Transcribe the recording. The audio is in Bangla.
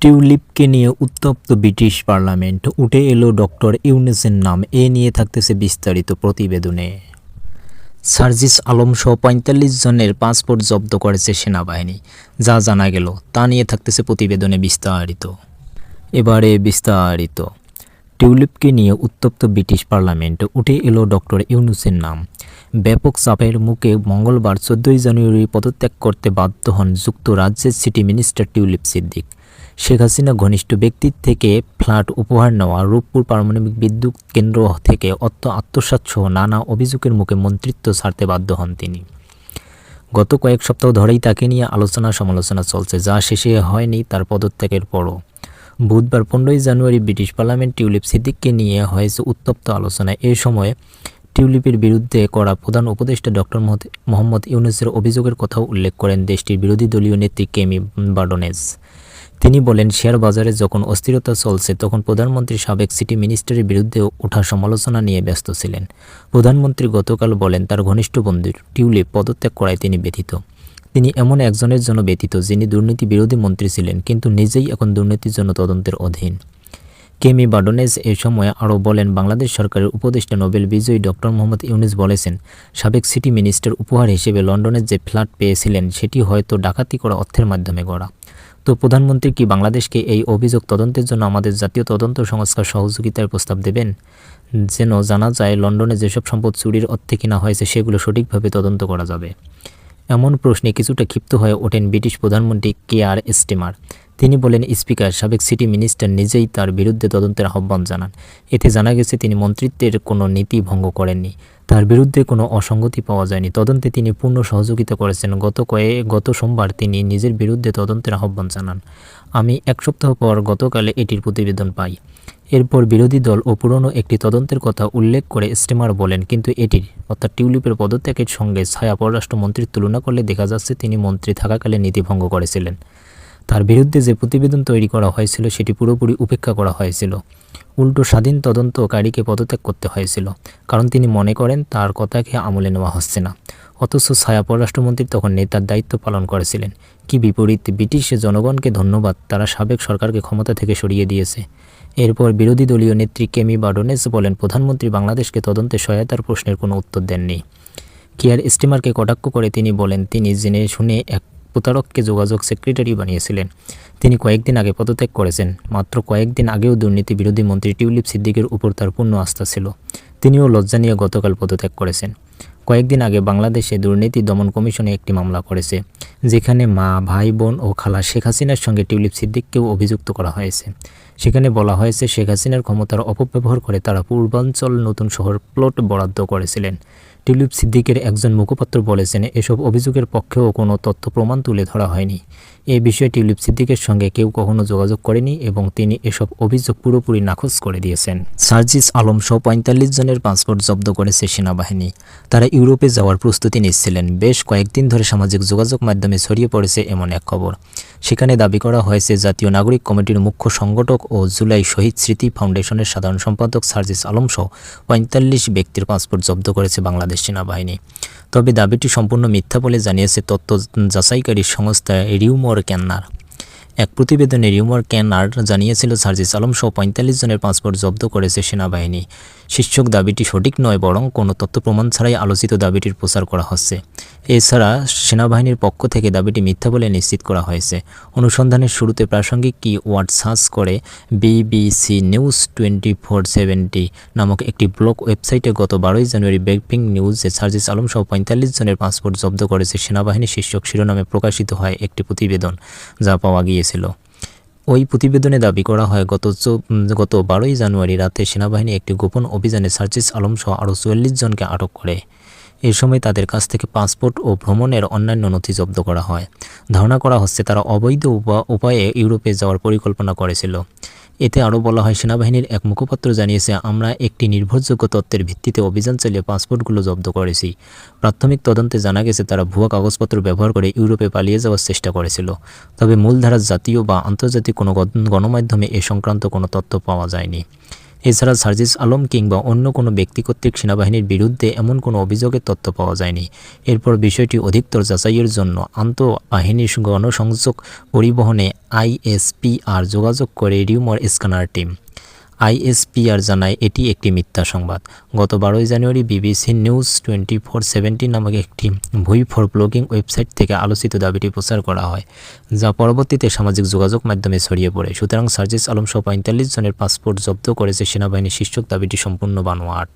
টিউলিপকে নিয়ে উত্তপ্ত ব্রিটিশ পার্লামেন্ট, উঠে এলো ডক্টর ইউনেসের নাম। এ নিয়ে থাকতেছে বিস্তারিত প্রতিবেদনে। সার্জিস আলম সহ পঁয়তাল্লিশ জনের পাসপোর্ট জব্দ করেছে সেনাবাহিনী। যা জানা গেল, তা নিয়ে থাকতেছে প্রতিবেদনে বিস্তারিত। এবারে বিস্তারিত। টিউলিপকে নিয়ে উত্তপ্ত ব্রিটিশ পার্লামেন্ট, উঠে এলো ডক্টর ইউনুসের নাম। ব্যাপক চাপের মুখে মঙ্গলবার চোদ্দই জানুয়ারি পদত্যাগ করতে বাধ্য হন যুক্তরাজ্যের সিটি মিনিস্টার টিউলিপ সিদ্দিক। শেখ হাসিনা ঘনিষ্ঠ ব্যক্তির থেকে ফ্ল্যাট উপহার নেওয়া, রূপপুর পারমাণবিক বিদ্যুৎ কেন্দ্র থেকে অর্থ আত্মসাৎ সহ নানা অভিযোগের মুখে মন্ত্রিত্ব ছাড়তে বাধ্য হন তিনি। গত কয়েক সপ্তাহ ধরেই তাকে নিয়ে আলোচনা সমালোচনা চলছে, যা শেষে হয়নি তার পদত্যাগের পরও। বুধবার পনেরোই জানুয়ারি ব্রিটিশ পার্লামেন্ট টিউলিপ সিদ্দিককে নিয়ে হয়েছে উত্তপ্ত আলোচনা। এ সময় টিউলিপের বিরুদ্ধে করা প্রধান উপদেষ্টা ডক্টর মোহাম্মদ ইউনুসের অভিযোগের কথাও উল্লেখ করেন দেশটির বিরোধী দলীয় নেত্রী কেমি বার্ডোনেস তিনি বলেন শেয়ার বাজারে যখন অস্থিরতা চলছে, তখন প্রধানমন্ত্রী সাবেক সিটি মিনিস্টারের বিরুদ্ধে ওঠা সমালোচনা নিয়ে ব্যস্ত ছিলেন। প্রধানমন্ত্রী গতকাল বলেন, তার ঘনিষ্ঠ বন্ধু টিউলিপ পদত্যাগ করায় তিনি ব্যথিত। তিনি এমন একজনের জন্য ব্যতীত যিনি দুর্নীতি বিরোধী মন্ত্রী ছিলেন, কিন্তু নিজেই এখন দুর্নীতির জন্য তদন্তের অধীন। কেমি বাডোনেস এ সময় আরও বলেন, বাংলাদেশ সরকারের উপদেষ্টা নোবেল বিজয়ী ডক্টর মোহাম্মদ ইউনুস বলেছেন, সাবেক সিটি মিনিস্টার উপহার হিসেবে লন্ডনের যে ফ্ল্যাট পেয়েছিলেন, সেটি হয়তো ডাকাতি করা অর্থের মাধ্যমে গড়া। তো প্রধানমন্ত্রী কি বাংলাদেশকে এই অভিযোগ তদন্তের জন্য আমাদের জাতীয় তদন্ত সংস্কার সহযোগিতার প্রস্তাব দেবেন? যেন জানা যায়, লন্ডনে যেসব সম্পদ চুরির অর্থে কিনা হয়েছে, সেগুলো সঠিকভাবে তদন্ত করা যাবে। এমন প্রশ্নে কিছুটা ক্ষিপ্ত হয়ে ওঠেন ব্রিটিশ প্রধানমন্ত্রী কে আর স্টিমার। তিনি বলেন, স্পিকার সাবেক সিটি মিনিস্টার নিজেই তার বিরুদ্ধে তদন্তের আহ্বান জানান। এতে জানা গেছে, তিনি মন্ত্রিত্বের কোনো নীতি ভঙ্গ করেননি। তার বিরুদ্ধে কোনো অসঙ্গতি পাওয়া যায়নি। তদন্তে তিনি পূর্ণ সহযোগিতা করেছেন। গত কয়ে, গত সোমবার তিনি নিজের বিরুদ্ধে তদন্তের আহ্বান জানান। আমি এক সপ্তাহ পর গতকালে এটির প্রতিবেদন পাই। এরপর বিরোধী দল ও পুরনো একটি তদন্তের কথা উল্লেখ করে স্টিমার বলেন, কিন্তু এটির, অর্থাৎ টিউলিপের পদত্যাগের সঙ্গে ছায়া পররাষ্ট্রমন্ত্রীর তুলনা করলে দেখা যাচ্ছে, তিনি মন্ত্রী থাকাকালে নীতি ভঙ্গ করেছিলেন। তার বিরুদ্ধে যে প্রতিবেদন তৈরি করা হয়েছিল, সেটি পুরোপুরি উপেক্ষা করা হয়েছিল। উল্টো স্বাধীন তদন্তকারীকে পদত্যাগ করতে হয়েছিল। কারণ তিনি মনে করেন, তার কথাকে আমলে নেওয়া হচ্ছে না। অথচ ছায়া পররাষ্ট্রমন্ত্রী তখন নেতার দায়িত্ব পালন করেছিলেন। কি বিপরীত, ব্রিটিশ জনগণকে ধন্যবাদ, তারা সাবেক সরকারকে ক্ষমতা থেকে সরিয়ে দিয়েছে। এরপর বিরোধী দলীয় নেত্রী কেমি বাডোনেস বলেন, প্রধানমন্ত্রী বাংলাদেশকে তদন্তে সহায়তার প্রশ্নের কোনো উত্তর দেননি। কেয়ার স্টিমারকে কটাক্ষ করে তিনি বলেন, তিনি জেনে শুনে এক প্রতারককে যোগাযোগ সেক্রেটারি বানিয়েছিলেন। তিনি কয়েকদিন আগে পদত্যাগ করেছেন। মাত্র কয়েকদিন আগেও দুর্নীতি বিরোধী মন্ত্রী টিউলিপ সিদ্দিকের উপর তার পূর্ণ আস্থা ছিল। তিনিও লজ্জা নিয়ে গতকাল পদত্যাগ করেছেন। কয়েকদিন আগে বাংলাদেশে দুর্নীতি দমন কমিশনে একটি মামলা করেছে, যেখানে মা, ভাই, বোন ও খালা শেখ হাসিনার সঙ্গে টিউলিপ সিদ্দিককেও অভিযুক্ত করা হয়েছে। সেখানে বলা হয়েছে, শেখ হাসিনার ক্ষমতার অপব্যবহার করে তারা পূর্বাঞ্চল নতুন শহর প্লট বরাদ্দ করেছিলেন। টিউলিপ সিদ্দিকের একজন মুখপাত্র বলেছেন, এসব অভিযোগের পক্ষেও কোনো তথ্য প্রমাণ তুলে ধরা হয়নি। এ বিষয়ে টিউলিপ সিদ্দিকের সঙ্গে কেউ কখনো যোগাযোগ করেনি এবং তিনি এসব অভিযোগ পুরোপুরি নাকচ করে দিয়েছেন। সার্জিস আলম সহ পঁয়তাল্লিশ জনের পাসপোর্ট জব্দ করেছে সেনাবাহিনী। তারা ইউরোপে যাওয়ার প্রস্তুতি নিচ্ছিলেন। বেশ কয়েকদিন ধরে সামাজিক যোগাযোগ মাধ্যমে ছড়িয়ে পড়েছে এমন এক খবর। সেখানে দাবি করা হয়েছে, জাতীয় নাগরিক কমিটির মুখ্য সংগঠক ও জুলাই শহীদ স্মৃতি ফাউন্ডেশনের সাধারণ সম্পাদক সার্জিস আলম সহ পঁয়তাল্লিশ ব্যক্তির পাসপোর্ট জব্দ করেছে বাংলাদেশ সেনাবাহিনী। তবে দাবিটি সম্পূর্ণ মিথ্যা বলে জানিয়েছে তথ্য যাচাইকারী সংস্থা রিউমর ক্যান্নার। এক প্রতিবেদনে রিউমার ক্যানার জানিয়েছিল সার্জিস আলম, সহ পঁয়তাল্লিশ জনের পাসপোর্ট জব্দ করেছে সেনাবাহিনী। শীর্ষক দাবিটি সঠিক নয়, বরং কোনো তথ্য প্রমাণ ছাড়াই আলোচিত দাবিটির প্রচার করা হচ্ছে। এছাড়া সেনাবাহিনীর পক্ষ থেকে দাবিটি মিথ্যা বলে নিশ্চিত করা হয়েছে। অনুসন্ধানের শুরুতে প্রাসঙ্গিক কি ওয়ার্ড সার্চ করে BBC news twenty four seventy নামক একটি ব্লগ ওয়েবসাইটে গত বারোই জানুয়ারি ব্রেকিং নিউজে সার্জিস আলম, সহ পঁয়তাল্লিশ জনের পাসপোর্ট জব্দ করেছে সেনাবাহিনী শীর্ষক শিরোনামে প্রকাশিত হয় একটি প্রতিবেদন, যা পাওয়া গিয়েছিল ওই প্রতিবেদনে দাবি করা হয়, গত গত বারোই জানুয়ারি রাতে সেনাবাহিনী একটি গোপন অভিযানে সার্জিস আলমসহ আরও চুয়াল্লিশ জনকে আটক করে। এ সময় তাদের কাছ থেকে পাসপোর্ট ও ভ্রমণের অন্যান্য নথি জব্দ করা হয়। ধারণা করা হচ্ছে, তারা অবৈধ উপায়ে ইউরোপে যাওয়ার পরিকল্পনা করেছিল। এতে আরও বলা হয়, সেনাবাহিনীর এক মুখপাত্র জানিয়েছে, আমরা একটি নির্ভরযোগ্য তত্ত্বের ভিত্তিতে অভিযান চালিয়ে পাসপোর্টগুলো জব্দ করেছি। প্রাথমিক তদন্তে জানা গেছে, তারা ভুয়া কাগজপত্র ব্যবহার করে ইউরোপে পালিয়ে যাওয়ার চেষ্টা করেছিল। তবে মূলধারার জাতীয় বা আন্তর্জাতিক কোনো গণমাধ্যমে এ সংক্রান্ত কোনো তথ্য পাওয়া যায়নি। এছাড়া সার্জিস আলম কিংবা অন্য কোনো ব্যক্তি কর্তৃক সেনাবাহিনীর বিরুদ্ধে এমন কোনো অভিযোগের তথ্য পাওয়া যায়নি। এরপর বিষয়টি অধিকতর যাচাইয়ের জন্য আন্তঃবাহিনীর গণসংযোগ পরিবহনে আইএসপিআর যোগাযোগ করে রিউমার স্ক্যানার টিম। আইএসপিআর জানায়, এটি একটি মিথ্যা সংবাদ। গত বারোই January BBC news twenty four seventy নামক একটি ভুই ফর ব্লগিং ওয়েবসাইট থেকে আলোচিত দাবিটি প্রচার করা হয়, যা পরবর্তীতে সামাজিক যোগাযোগ মাধ্যমে ছড়িয়ে পড়ে। সুতরাং সার্জিস আলম সহ পঁয়তাল্লিশ জনের পাসপোর্ট জব্দ করেছে সেনাবাহিনী শীর্ষক দাবিটি সম্পূর্ণ বানোয়াট।